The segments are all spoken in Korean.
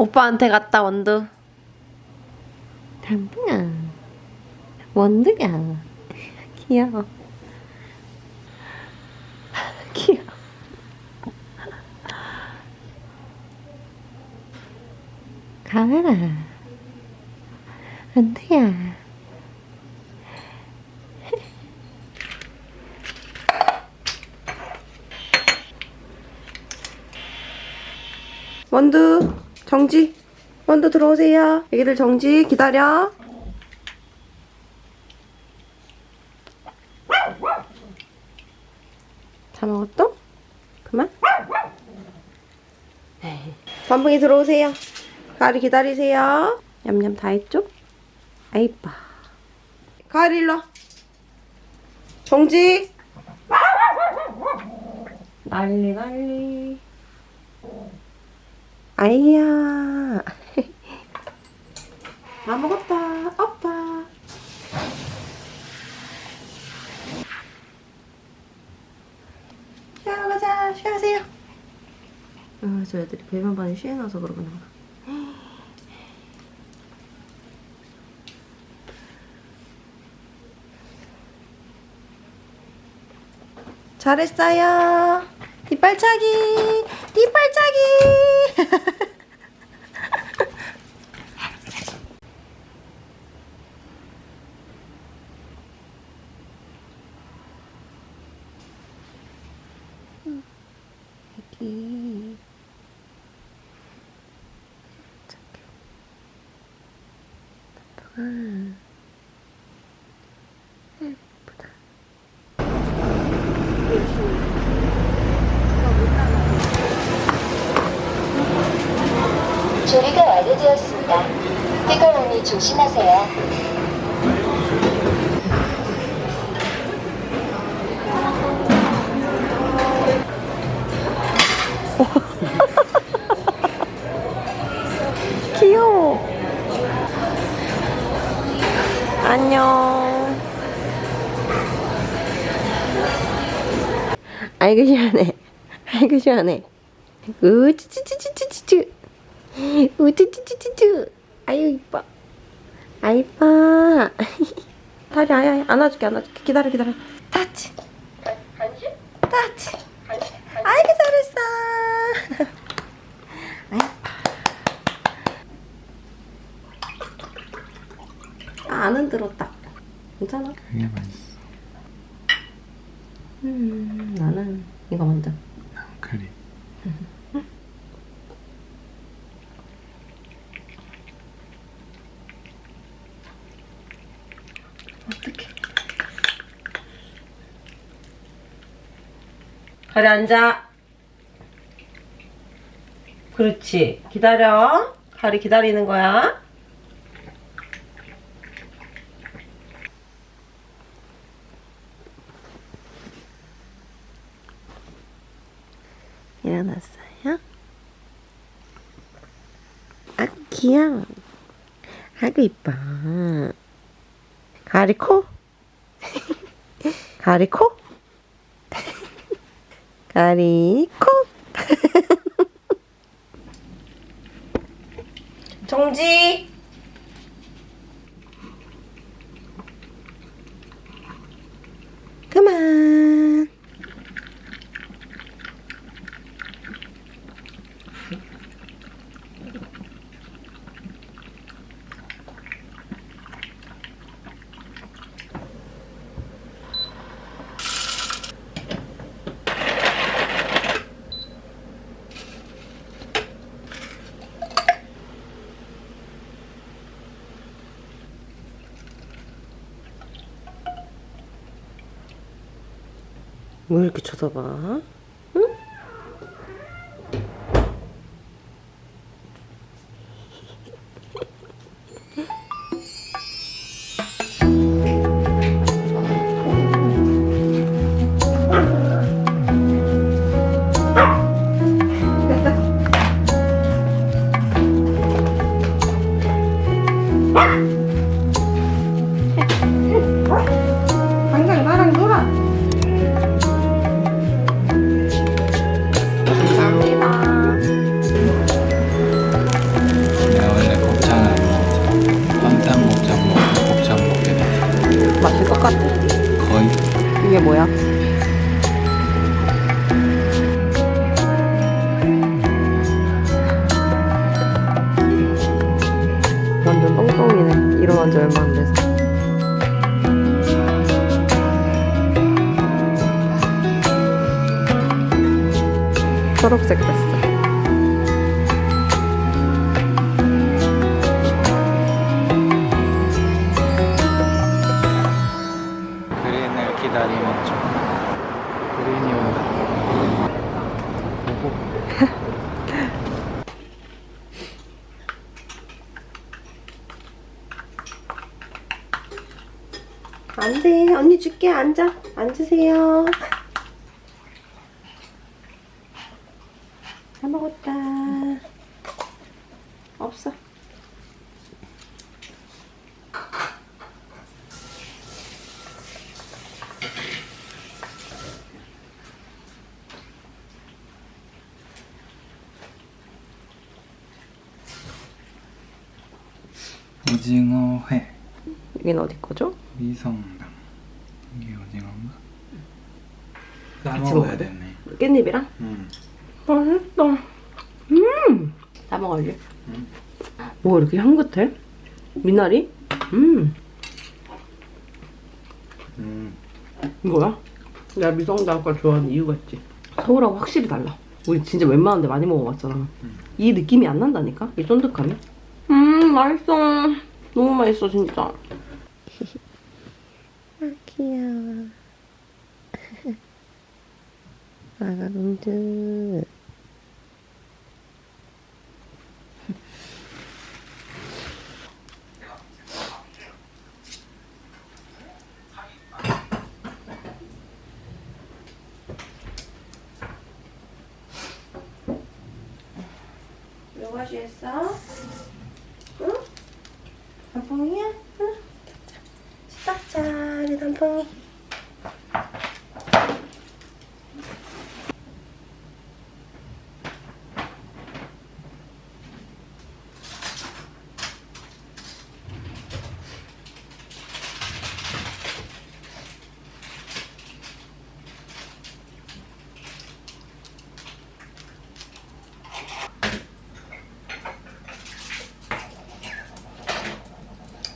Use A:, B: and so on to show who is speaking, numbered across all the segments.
A: 오빠한테 갔다 원두. 담붕아. 원두야. 귀여워. 귀여워. 가을아. 원두야. 원두 정지 원두 들어오세요 애기들 정지 기다려 다 먹었어? 그만? 에이. 반풍이 들어오세요 가을이 기다리세요 냠냠 다 했죠? 아이빠 가을이 일로 와. 정지 난리 난리 아이야. 다 먹었다, 오빠. 쉬어 가자, 쉬하세요. 아, 저 애들이 배변 반이 쉬해놔서 그러구나. 잘했어요. 뒷발차기, 뒷발차기. 여기. 아, 예쁘다.
B: 조리가 완료되었습니다. 뜨거우니 조심하세요.
A: 귀여워. 안녕. 아이고 시원해. 아이고 시원해. 우쭈쭈쭈쭈쭈쭈. 우쭈쭈쭈쭈쭈. 아유 이뻐. 아 이뻐. 다리 아야. 안아줄게 안아줄게. 기다려 기다려. 타치. 타치. 아이고 잘했어. 아, 안 흔들었다. 괜찮아?
C: 그게 맛있어.
A: 음, 나는 이거 먼저.
C: 크림.
A: 어떡해. 가리 앉아. 그렇지. 기다려. 가리 기다리는 거야. 일어났어요? 아, 귀여워. 아구 이뻐. 가리 코? 가리 코? 가리 코? 정지! 그만! 왜 이렇게 쳐다봐? 일어난 지 얼마 안 돼서. 초록색 됐어. 안 돼. 언니 줄게. 앉아. 앉으세요. 다 먹었다. 없어.
C: 오징어 회.
A: 여긴 어디 거죠?
C: 위성당. 이게 오징어인가?
A: 같이
C: 먹어야
A: 먹어야 돼?
C: 되네.
A: 깻잎이랑?
C: 응.
A: 맛있다. 음! 다 먹어야지.
C: 음.
A: 뭐 이렇게 향긋해? 미나리? 음,
C: 음.
A: 이거야? 내가 미성장과 좋아하는 이유가 있지. 서울하고 확실히 달라. 우리 진짜 웬만한 데 많이 먹어봤잖아. 이 느낌이 안 난다니까? 이 쫀득함이? 음, 맛있어. 너무 맛있어, 진짜. 아, 귀여워. 아가 공주. 몇 가지 했어? 응? 단풍이야? 응? 시작자, 우리 단풍이.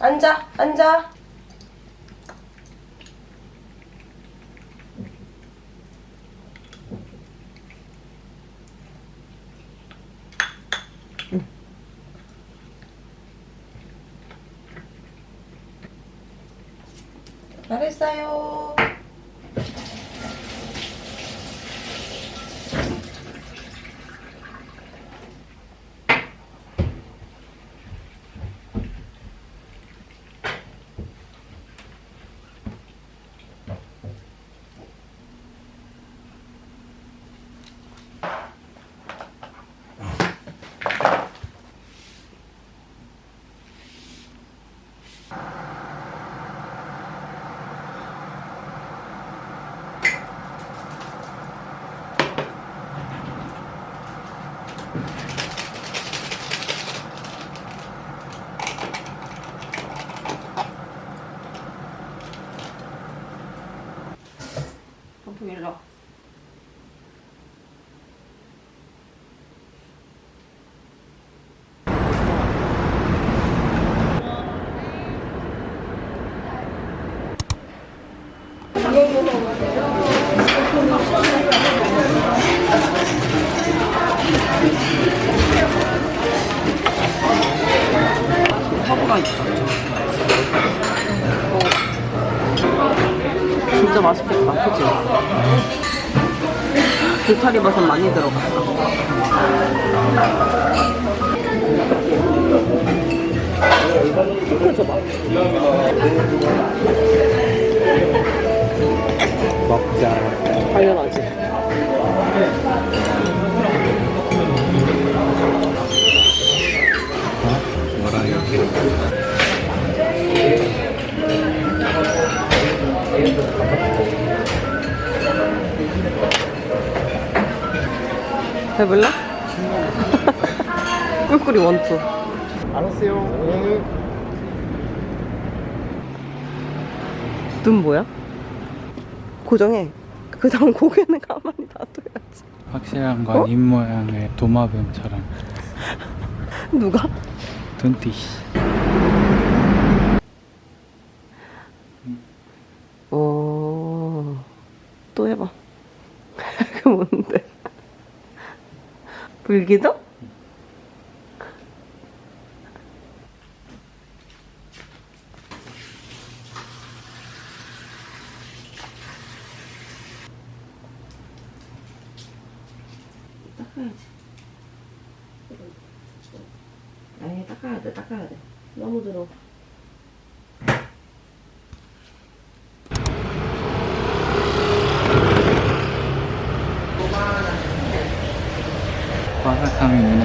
A: 앉아, 앉아. 잘했어요. 단풍 일로 와. 허브가 있다. 진짜 맛있겠다, 그치? 느타리 버섯 많이 들어갔어. 끓여줘봐.
C: 먹자.
A: 당연하지. 해볼래? 꿀꿀이 원투.
C: 알았어요.
A: 눈 뭐야? 고정해. 그 다음 고개는 가만히 놔둬야지.
C: 확실한 건
A: 어?
C: 입 모양을 도마뱀처럼.
A: 누가?
C: 둔티씨.
A: 불기도? 닦아야지. 아니 닦아야 돼, 닦아야 돼. 너무 들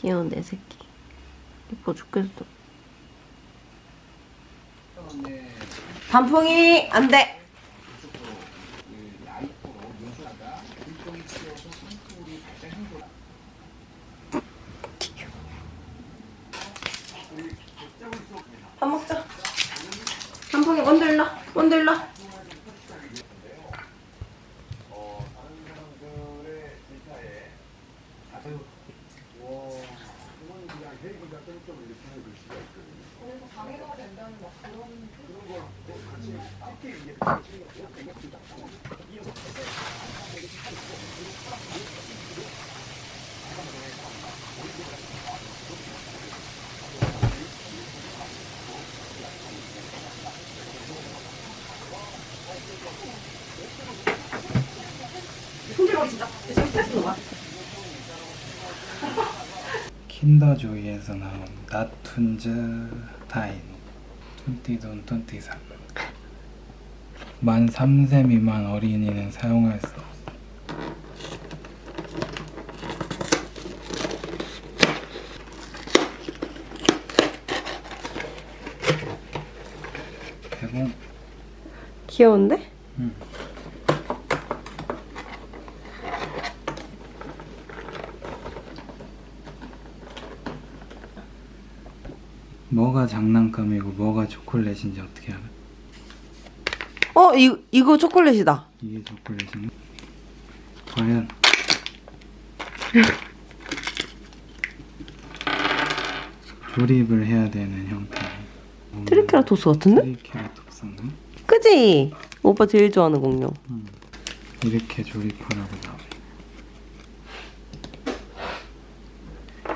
A: 귀여운 내 새끼. 예뻐 죽겠어. 단풍이 안 돼. 밥 먹자. 단풍이. 먼저 일러.
C: 킨더조이에서 나온 나툰즈 타인 툰티돈 툰티삼 만 3세 미만 어린이는 사용할 수 없어 개봉
A: 귀여운데?
C: 응. 뭐가 장난감이고 뭐가 초콜릿인지 어떻게 알아?
A: 어, 이, 이거 초콜릿이다.
C: 이게 초콜릿인가? 과연 조립을 해야 되는 형태
A: 트리케라토스 같은데?
C: 트리케라톱스인가?
A: 그지? 오빠 제일 좋아하는 공룡.
C: 이렇게 조립하라고 나와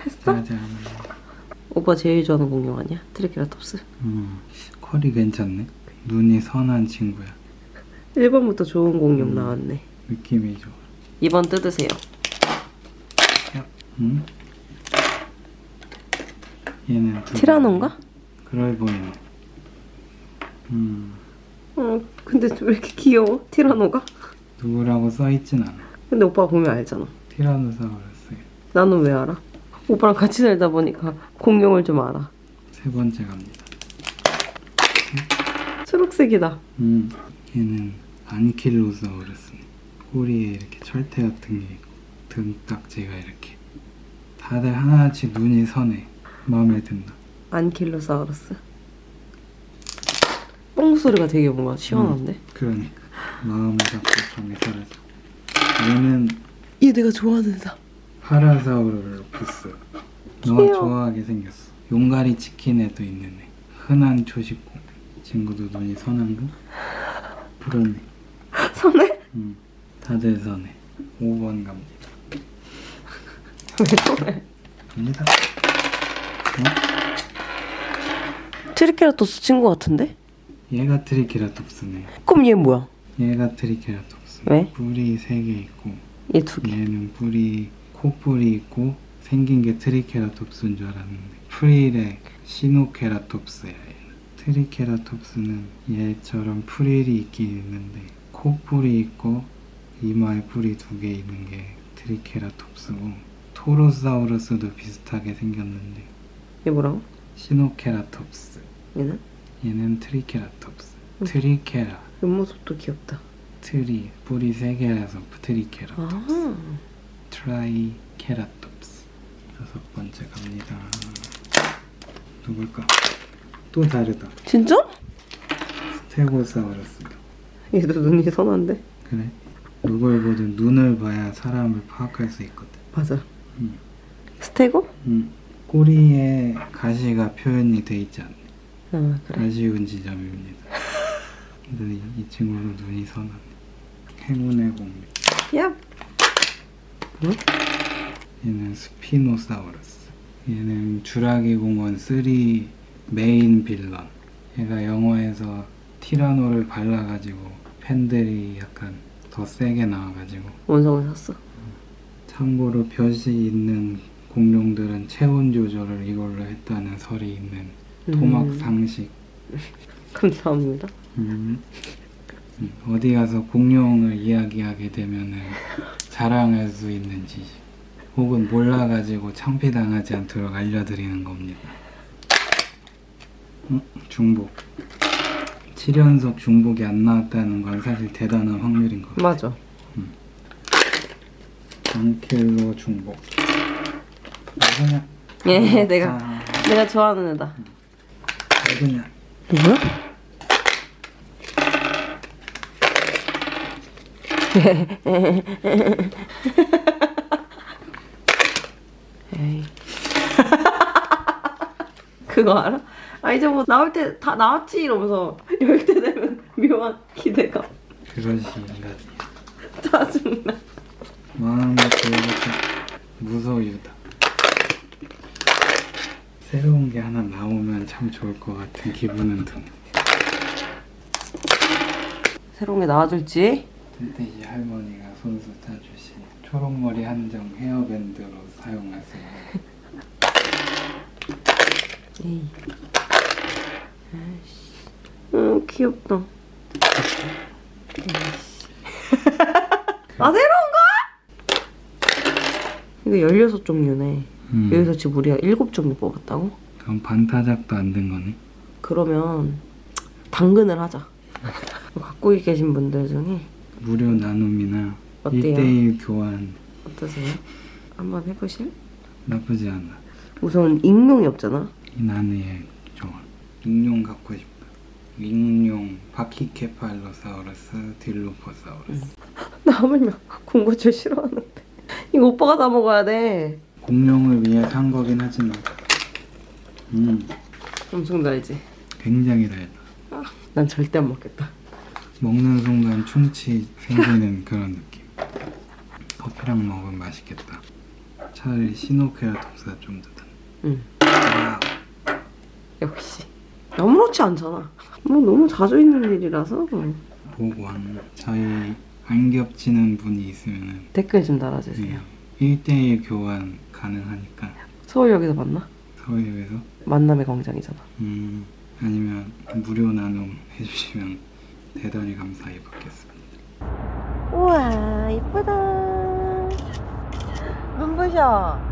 A: 했어?
C: 짜잔
A: 오빠 제일 좋아하는 공룡 아니야? 트리케라톱스.
C: 음, 컬이 괜찮네 눈이 선한 친구야
A: 1번부터 좋은 공룡 나왔네.
C: 느낌이 좋아
A: 2번 뜯으세요.
C: 야, 응? 얘는 두
A: 티라노인가?
C: 그럴 보이네 음
A: 어, 근데 왜 이렇게 귀여워? 티라노가?
C: 누구라고 써있진 않아
A: 근데 오빠가 보면 알잖아.
C: 티라노사우루스
A: 나는 왜 알아? 오빠랑 같이 살다 보니까 공룡을 좀 알아.
C: 세 번째 갑니다
A: 초록색이다.
C: 음 얘는 안킬로사우루스네 꼬리에 이렇게 철퇴 같은 게 있고 등딱지가 이렇게 다들 하나같이 눈이 선해 마음에 든다
A: 안킬로사우루스. 뽕 소리가 되게 뭔가 시원한데?
C: 그러니까 마음을 잡고 감이 사라져 얘는
A: 얘 내가 좋아하는 사.
C: 파라사우루로푸스 너가
A: 귀여워.
C: 좋아하게 생겼어 용가리 치킨에도 있는 애 흔한 초식고 친구도 눈이 선한가? 그러네
A: 선해?
C: 응 다들 선해 5번 갑니다
A: 왜 선해?
C: 갑니다
A: 트리케라토스 친구 같은데?
C: 얘가 트리케라톱스네
A: 그럼 얘 뭐야?
C: 얘가 트리케라톱스
A: 왜?
C: 뿔이 3개 있고
A: 얘 두 개.
C: 얘는 뿔이 코뿔이 있고 생긴 게 트리케라톱스인 줄 알았는데 프릴의 시노케라톱스야. 트리케라톱스는 얘처럼 프릴이 있긴 있는데 코뿔이 있고 이마에 뿔이 두 개 있는 게 트리케라톱스고 토로사우루스도 비슷하게 생겼는데
A: 얘 뭐라고?
C: 시노케라톱스
A: 얘는?
C: 얘는 트리케라톱스 트리케라
A: 옆모습도 귀엽다.
C: 트리 뿔이 세 개라서 트리케라
A: 아,
C: 트라이케라톱스 다섯 번째 갑니다. 누굴까? 또 다르다.
A: 진짜?
C: 스테고사우루스다.
A: 얘도 눈이 선한데?
C: 그래? 누굴 보든 눈을 봐야 사람을 파악할 수 있거든.
A: 맞아.
C: 음.
A: 스테고?
C: 음. 꼬리에 가시가 표현이 돼 있지 않네.
A: 아 그래.
C: 아쉬운 지점입니다. 근데 이, 이 친구도 눈이 선하네. 행운의 공룡.
A: 야.
C: 얘는 스피노사우루스. 얘는 주라기 공원 3 메인 빌런. 얘가 영화에서 티라노를 발라가지고 팬들이 약간 더 세게 나와가지고
A: 원성을 샀어.
C: 참고로 벼시 있는 공룡들은 체온 조절을 이걸로 했다는 설이 있는 토막
A: 음.
C: 상식.
A: 감사합니다.
C: 음. 음, 어디 가서 공룡을 이야기하게 되면은 자랑할 수 있는 지식 혹은 몰라가지고 창피당하지 않도록 알려드리는 겁니다. 음, 중복 7연속 중복이 안 나왔다는 건 사실 대단한 확률인 것 같아요.
A: 맞아.
C: 안킬로 중복 누구냐?
A: 예, 내가
C: 아,
A: 내가 좋아하는 애다.
C: 누구냐?
A: 뭐야? 에이. 그거 알아? 아 이제 뭐 나올 때 다 나왔지 이러면서 열 때 되면 묘한 기대감.
C: 그것이 인간이야
A: 짜증나.
C: 마음을 보여줬다 무소유다. 새로운 게 하나 나오면 참 좋을 것 같은 기분은 드네
A: 새로운 게 나와줄지?
C: 든든히 할머니가 손수 짜주신 초록머리 한정 헤어밴드로 사용하세요.
A: 에이. 음 귀엽다. 아 새로운 거? 이거 16종류네
C: 음,
A: 여기서 지금 우리가 7종류 뽑았다고?
C: 그럼 반타작도 안 된 거네
A: 그러면 당근을 하자 갖고 계신 분들 중에
C: 무료 나눔이나
A: 어때요?
C: 1대1 교환
A: 어떠세요? 한번 해보실?
C: 나쁘지 않아
A: 우선 익명이 없잖아
C: 이 나누의 익룡 갖고 싶다 익룡 바키케팔로사우루스 딜로포사우루스.
A: 나 하물며 군고추 싫어하는데. 이거 오빠가 다 먹어야 돼.
C: 공룡을 위해 산 거긴 하지만. 음.
A: 엄청 달지?
C: 굉장히 달다.
A: 난 절대 안 먹겠다.
C: 먹는 순간 충치 생기는 그런 느낌. 커피랑 먹으면 맛있겠다. 차라리 시노케라톱스가 좀더 단.
A: 응.
C: 와우.
A: 역시 아무렇지 않잖아. 뭐 너무 자주 있는 일이라서.
C: 보관 저희 안 겹치는 분이 있으면
A: 댓글 좀 달아주세요.
C: 1대1 교환 가능하니까.
A: 서울역에서 만나?
C: 서울역에서?
A: 만남의 광장이잖아.
C: 음, 아니면 무료 나눔 해주시면 대단히 감사히 받겠습니다.
A: 우와 이쁘다. 눈부셔